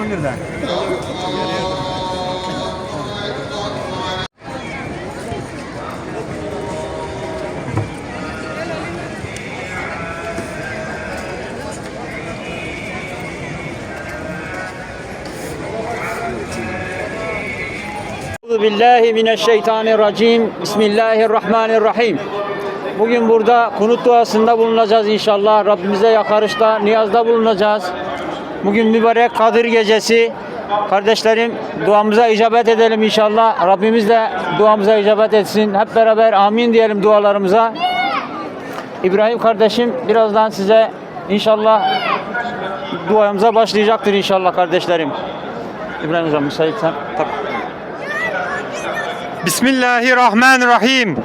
10 liradan. Billahi mineşşeytanirracim. Bismillahirrahmanirrahim. Bugün burada kunut duasında bulunacağız inşallah. Rabbimize yakarışta, niyazda bulunacağız. Bugün mübarek Kadir gecesi. Kardeşlerim duamıza icabet edelim inşallah. Rabbimiz de duamıza icabet etsin. Hep beraber amin diyelim dualarımıza. İbrahim kardeşim birazdan size inşallah duamıza başlayacaktır inşallah kardeşlerim. İbrahim hocam müsaitsen tak. Bismillahirrahmanirrahim.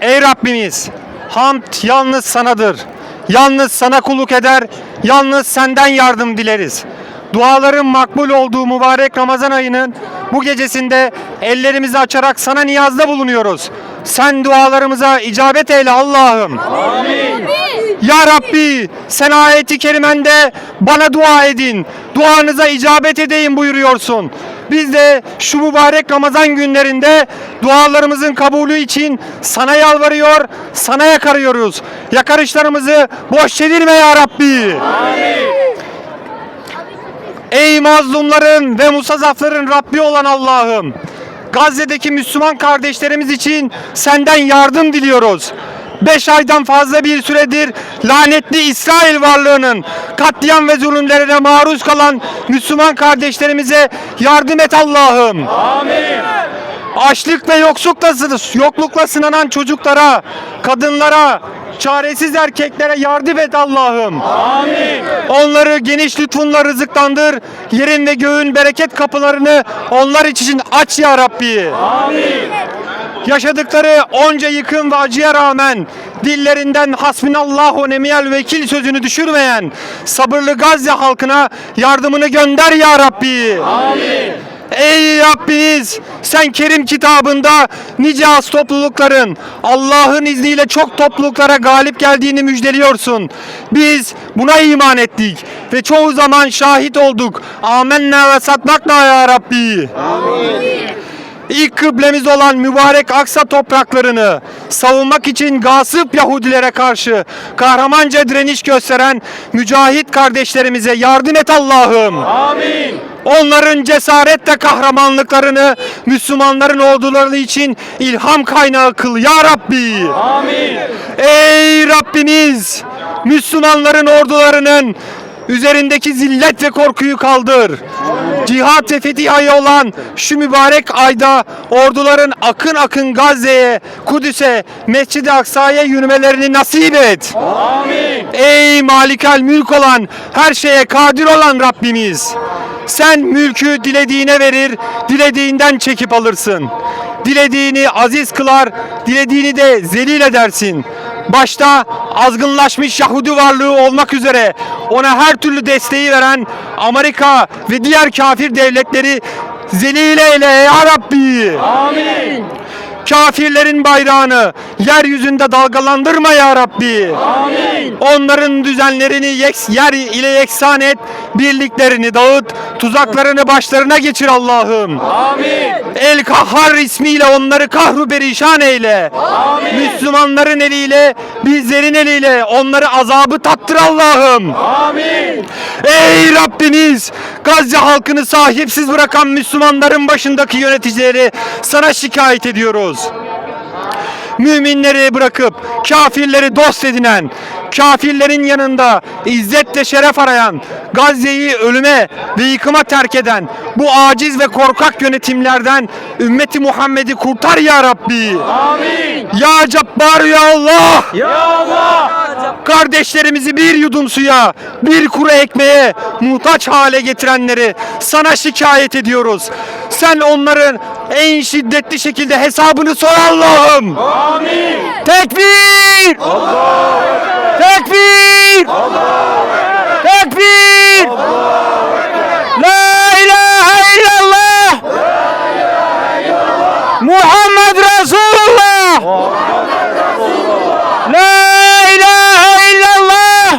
Ey Rabbimiz, hamd yalnız sanadır. Yalnız sana kulluk eder, yalnız senden yardım dileriz. Duaların makbul olduğu mübarek Ramazan ayının bu gecesinde ellerimizi açarak sana niyazda bulunuyoruz. Sen dualarımıza icabet eyle Allah'ım. Ya Rabbi sen ayeti kerimende bana dua edin. Duanıza icabet edeyim buyuruyorsun. Biz de şu mübarek Ramazan günlerinde dualarımızın kabulü için sana yalvarıyor, sana yakarıyoruz. Yakarışlarımızı boş çevirme ya Rabbi. Ey mazlumların ve musazafların Rabbi olan Allah'ım. Gazze'deki Müslüman kardeşlerimiz için senden yardım diliyoruz. Beş aydan fazla bir süredir lanetli İsrail varlığının katliam ve zulümlerine maruz kalan Müslüman kardeşlerimize yardım et Allah'ım. Açlık ve yoklukla, yoklukla sınanan çocuklara, kadınlara, çaresiz erkeklere yardım et Allah'ım. Onları geniş lütfunla rızıklandır. Yerin ve göğün bereket kapılarını onlar için aç ya Rabbi. Yaşadıkları onca yıkım ve acıya rağmen dillerinden hasbinallahu nemiyel vekil sözünü düşürmeyen sabırlı Gazze halkına yardımını gönder ya Rabbi. Ey Rabbimiz sen Kerim kitabında nice az toplulukların Allah'ın izniyle çok topluluklara galip geldiğini müjdeliyorsun. Biz buna iman ettik ve çoğu zaman şahit olduk. Amenna ve satmakla ya Rabbi. İlk kıblemiz olan mübarek Aksa topraklarını savunmak için gasıp Yahudilere karşı kahramanca direniş gösteren mücahit kardeşlerimize yardım et Allah'ım. Onların cesaret ve kahramanlıklarını Müslümanların orduları için ilham kaynağı kıl ya Rabbi. Ey Rabbimiz Müslümanların ordularının üzerindeki zillet ve korkuyu kaldır. Cihat ve fetih ayı olan şu mübarek ayda orduların akın akın Gazze'ye, Kudüs'e, Mescid-i Aksa'ya yürümelerini nasip et. Ey malikel mülk olan, her şeye kadir olan Rabbimiz. Sen mülkü dilediğine verir, dilediğinden çekip alırsın. Dilediğini aziz kılar, dilediğini de zelil edersin. Başta azgınlaşmış Yahudi varlığı olmak üzere ona her türlü desteği veren Amerika ve diğer kafir devletleri zelil eyle ya Rabbi. Kafirlerin bayrağını yeryüzünde dalgalandırma ya Rabbi. Onların düzenlerini yeks, yer ile yeksan et, birliklerini dağıt, tuzaklarını başlarına geçir Allah'ım. El Kahhar ismiyle onları kahru perişan eyle. Müslümanların eliyle, bizlerin eliyle onları azabı tattır Allah'ım. Ey Rabbimiz! Gazze halkını sahipsiz bırakan Müslümanların başındaki yöneticileri sana şikayet ediyoruz. Müminleri bırakıp kafirleri dost edinen, kafirlerin yanında izzetle şeref arayan, Gazze'yi ölüme ve yıkıma terk eden bu aciz ve korkak yönetimlerden ümmeti Muhammed'i kurtar ya Rabbi. Amin. Ya Cabbar ya Allah. Kardeşlerimizi bir yudum suya, bir kuru ekmeğe muhtaç hale getirenleri sana şikayet ediyoruz. Sen onların en şiddetli şekilde hesabını sor Allah'ım. Amin. Tekbir! Tekbir! Tekbir! La ilahe illallah! Muhammed Resulullah! La ilahe illallah!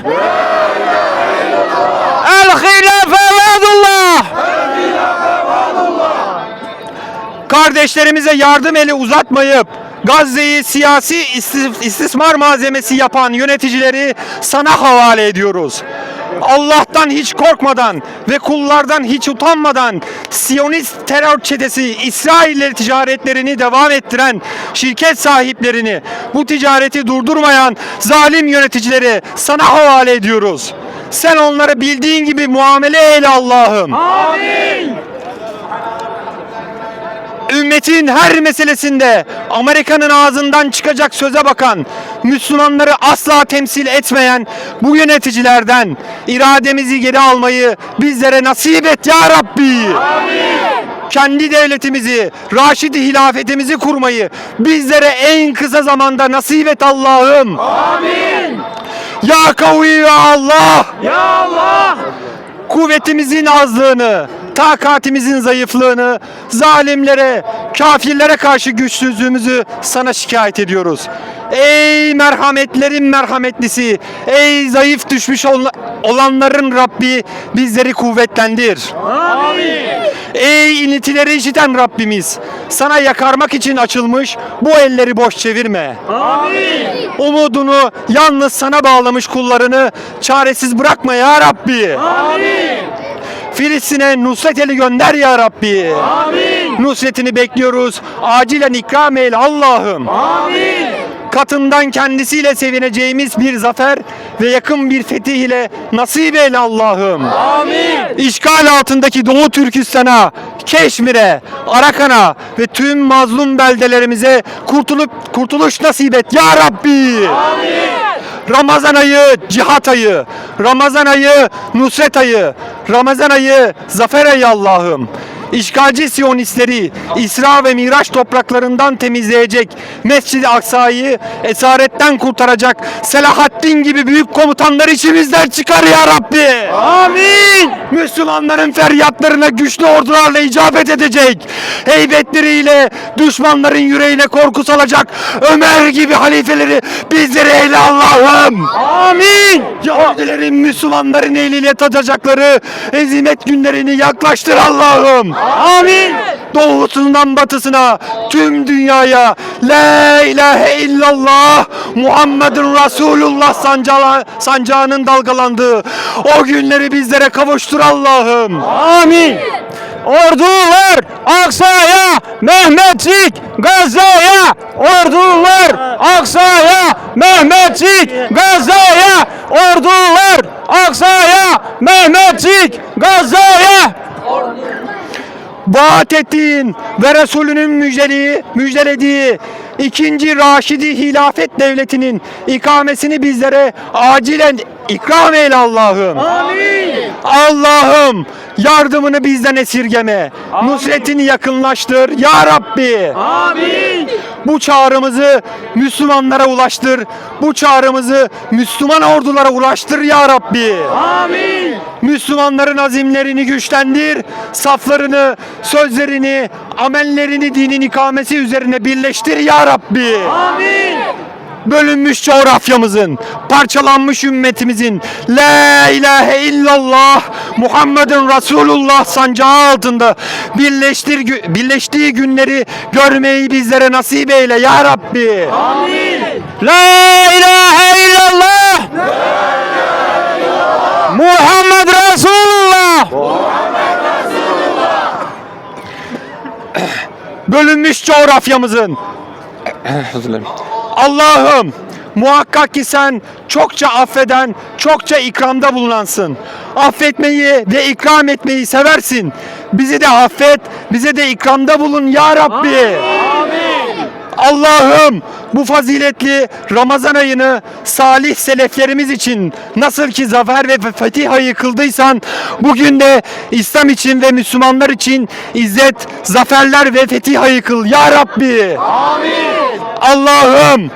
El hilafe vadullah! Kardeşlerimize yardım eli uzatmayıp Gazze'yi siyasi istis- istismar malzemesi yapan yöneticileri sana havale ediyoruz. Allah'tan hiç korkmadan ve kullardan hiç utanmadan Siyonist terör çetesi İsrail'le ticaretlerini devam ettiren şirket sahiplerini bu ticareti durdurmayan zalim yöneticileri sana havale ediyoruz. Sen onlara bildiğin gibi muamele eyle Allah'ım. Ümmetin her meselesinde Amerika'nın ağzından çıkacak söze bakan, Müslümanları asla temsil etmeyen bu yöneticilerden irademizi geri almayı bizlere nasip et ya Rabbi. Kendi devletimizi, Raşidi hilafetimizi kurmayı bizlere en kısa zamanda nasip et Allah'ım. Ya kavi ya Allah. Ya Allah! kuvvetimizin azlığını, takatimizin zayıflığını, zalimlere, kafirlere karşı güçsüzlüğümüzü sana şikayet ediyoruz. Ey merhametlerin merhametlisi, ey zayıf düşmüş ol- olanların Rabbi bizleri kuvvetlendir. Amin! Ey iniltileri işiten Rabbimiz, sana yakarmak için açılmış bu elleri boş çevirme. Amin! Umudunu yalnız sana bağlamış kullarını çaresiz bırakma ya Rabbi. Amin! Filistin'e nusret eli gönder ya Rabbi. Amin! Nusretini bekliyoruz. Acilen ikram eyle Allah'ım. Amin! Katından kendisiyle sevineceğimiz bir zafer ve yakın bir fetih ile nasip eyle Allah'ım. Amin! İşgal altındaki Doğu Türkistan'a, Keşmir'e, Arakan'a ve tüm mazlum beldelerimize kurtulup kurtuluş nasip et ya Rabbi. Ramazan ayı cihat ayı, Ramazan ayı nusret ayı, Ramazan ayı zafer ayı Allah'ım. İşgalci Siyonistleri İsra ve Miraç topraklarından temizleyecek Mescid-i Aksa'yı esaretten kurtaracak Selahaddin gibi büyük komutanlar içimizden çıkar ya Rabbi. Amin. Müslümanların feryatlarına güçlü ordularla icabet edecek. Heybetleriyle düşmanların yüreğine korku salacak Ömer gibi halifeleri bizlere eyle Allah'ım. Amin. Yahudilerin Müslümanların eliyle tadacakları ezimet günlerini yaklaştır Allah'ım. Amin. Doğusundan batısına tüm dünyaya La ilahe illallah Muhammedun Resulullah sancağı, sancağının dalgalandığı o günleri bizlere kavuştur Allah'ım. Amin. Ordular Aksa'ya, Mehmetçik Gazze'ye, ordular Aksa'ya, Mehmetçik Gazze'ye, ordular Aksa'ya, Mehmetçik Gazze'ye. Vaat ettiğin ve Resulünün müjdeli, müjdelediği ikinci Raşidi Hilafet Devleti'nin ikamesini bizlere acilen ikram eyle Allah'ım. Amin! Allah'ım yardımını bizden esirgeme. Nusretini yakınlaştır ya Rabbi. Amin! Bu çağrımızı Müslümanlara ulaştır. Bu çağrımızı Müslüman ordulara ulaştır ya Rabbi. Amin! Müslümanların azimlerini güçlendir. Saflarını, sözlerini, amellerini dinin ikamesi üzerine birleştir ya Rabbi. Amin! Bölünmüş coğrafyamızın, parçalanmış ümmetimizin La ilahe illallah Muhammedun Resulullah sancağı altında birleştir, birleştiği günleri görmeyi bizlere nasip eyle ya Rabbi. Amin! La ilahe illallah Muhammed Resulullah Bölünmüş coğrafyamızın Allah'ım muhakkak ki sen çokça affeden, çokça ikramda bulunansın. Affetmeyi ve ikram etmeyi seversin. Bizi de affet, bize de ikramda bulun ya Rabbi. Allah'ım bu faziletli Ramazan ayını salih seleflerimiz için nasıl ki zafer ve fetih ayı kıldıysan bugün de İslam için ve Müslümanlar için izzet, zaferler ve fetih ayı kıl. Ya Rabbi. Allah'ım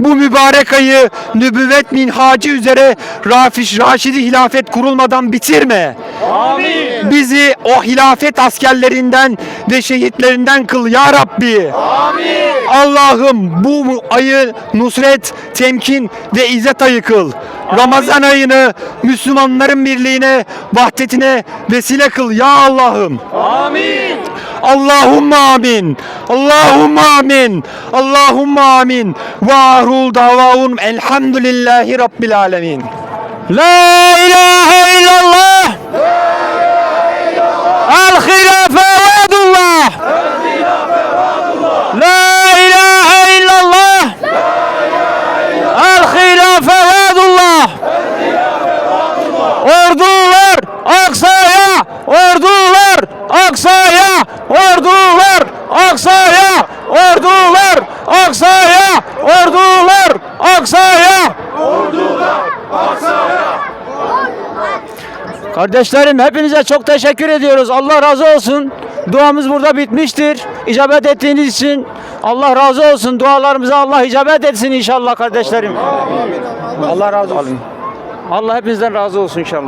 bu mübarek ayı nübüvvet minhacı üzere Rafiş Raşidi hilafet kurulmadan bitirme. Amin! Bizi o hilafet askerlerinden ve şehitlerinden kıl ya Rabbi. Amin! Allah'ım bu ayı nusret, temkin ve izzet ayı kıl. Ramazan ayını Müslümanların birliğine, vahdetine vesile kıl ya Allah'ım. Amin! Allahümme amin. Allahümme amin. Allahümme amin. Ve ahrul davahum elhamdülillahi rabbil alemin. La ilahe illallah. El hilafe vaadullah. La ilahe illallah. El hilafe vaadullah. Ordular Aksa'ya, ordular Aksa'ya, ordular Aksa'ya, ordular Aksa'ya, ordular Aksa'ya. Kardeşlerim hepinize çok teşekkür ediyoruz. Allah razı olsun. Duamız burada bitmiştir. İcabet ettiğiniz için Allah razı olsun. Dualarımıza Allah icabet etsin inşallah kardeşlerim. Allah razı olsun. Allah hepinizden razı olsun inşallah.